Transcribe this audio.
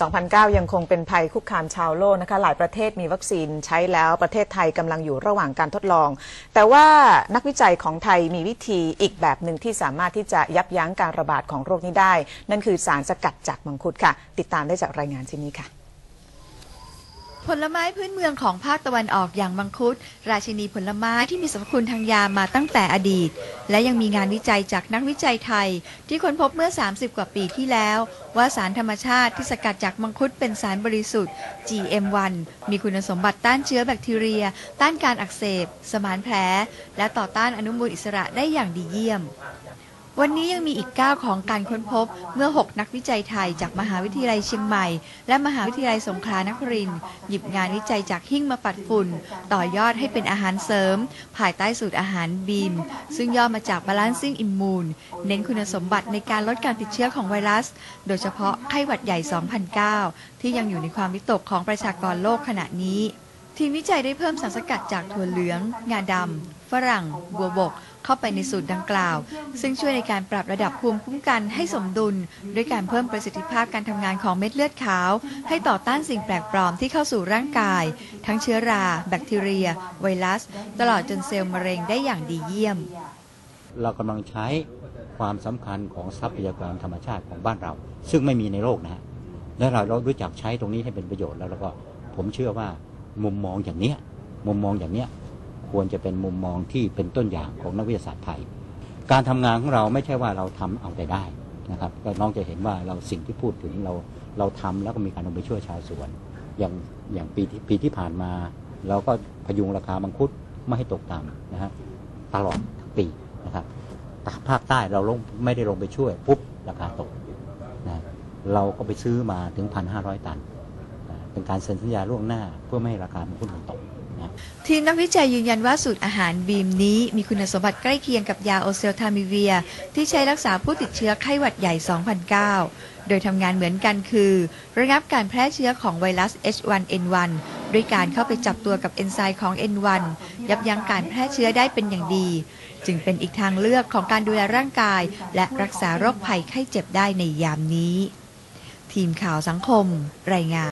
2009 ยังคงเป็นภัยคุกคามชาวโลกนะคะ หลายประเทศมีวัคซีนใช้แล้วประเทศไทยกำลังอยู่ระหว่างการทดลอง แต่ว่านักวิจัยของไทยมีวิธีอีกแบบหนึ่งที่สามารถที่จะยับยั้งการระบาดของโรคนี้ได้ นั่นคือสารสกัดจากมังคุดค่ะ ติดตามได้จากรายงานชิ้นนี้ค่ะ ผลไม้พื้นเมืองของภาคตะวันออกอย่างมังคุด ราชินีผลไม้ที่มีสรรพคุณทางยามาตั้งแต่อดีต และยังมีงานวิจัยจากนักวิจัยไทย ที่ค้นพบเมื่อ 30 กว่าปีที่แล้ว ว่าสารธรรมชาติที่สกัดจากมังคุดเป็นสารบริสุทธิ์ GM1 มีคุณสมบัติต้านเชื้อแบคทีเรีย ต้านการอักเสบ สมานแผล และต่อต้านอนุมูลอิสระได้อย่างดีเยี่ยม วันนี้ยังมีอีกก้าวของการค้นพบเมื่อ 6 นักวิจัยไทย จากมหาวิทยาลัยเชียงใหม่ และมหาวิทยาลัยสงขลานครินทร์หยิบงานวิจัยจากหิ้งมาปัดฝุ่น ต่อยอดให้เป็นอาหารเสริม ภายใต้สูตรอาหารบีม ซึ่งย่อมาจาก Balancing Immune เน้นคุณสมบัติในการลดการติดเชื้อของไวรัส โดยเฉพาะไข้หวัดใหญ่ 2009 ที่ยังอยู่ในความวิตกของประชากรโลกขณะนี้ ทีมวิจัยได้เพิ่มสารสกัดจากถั่วเหลือง งาดำ ฝรั่ง บัวบก เข้าไปในสูตรดังกล่าว ซึ่งช่วยในการปรับระดับภูมิคุ้มกันให้สมดุล ด้วยการเพิ่มประสิทธิภาพการทำงานของเม็ดเลือดขาว ให้ต่อต้านสิ่งแปลกปลอมที่เข้าสู่ร่างกาย ทั้งเชื้อรา แบคทีเรีย ไวรัส ตลอดจนเซลล์มะเร็งได้อย่างดีเยี่ยม เรากำลังใช้ความสำคัญของทรัพยากรธรรมชาติของบ้านเรา ซึ่งไม่มีในโลกนะฮะแล้วเรารู้จักใช้ตรงนี้ให้เป็นประโยชน์แล้วแล้วก็ผมเชื่อว่า มุมมองอย่างเนี้ยมุมมองอย่างเนี้ยควรจะเป็นมุมมองที่เป็นต้นอย่างของนักวิทยาศาสตร์ไทย การทำงานของเราไม่ใช่ว่าเราทำเอาแต่ได้นะครับก็น้องจะเห็นว่าเราสิ่งที่พูดถึงเราเราทำแล้วก็มีการลงไปช่วยชาวสวน อย่างอย่างปีที่ปีที่ผ่านมา เราก็พยุงราคามังคุดไม่ให้ตกต่ำนะฮะตลอดทั้งปีนะครับภาคใต้เราลงไม่ได้ลงไปช่วยปุ๊บราคาตกนะเราก็ไปซื้อมาถึง 1,500 ตัน เป็นการเซ็นสัญญาล่วงหน้าเพื่อไม่ให้ราคามันขึ้นมันตกนะทีมนักวิจัยยืนยันว่าสูตรอาหารบีมนี้ มีคุณสมบัติใกล้เคียงกับยาโอเซลทามิเวีย ที่ใช้รักษาผู้ติดเชื้อไข้หวัดใหญ่ 2009 โดยทำงานเหมือนกันคือ ระงับการแพร่เชื้อของไวรัส H1N1 ด้วยการเข้าไปจับตัวกับเอนไซม์ของ N1 ยับยั้งการแพร่เชื้อได้เป็นอย่างดี จึงเป็นอีกทางเลือกของการดูแลร่างกาย และรักษาโรคภัยไข้เจ็บได้ในยามนี้ ทีมข่าวสังคม รายงาน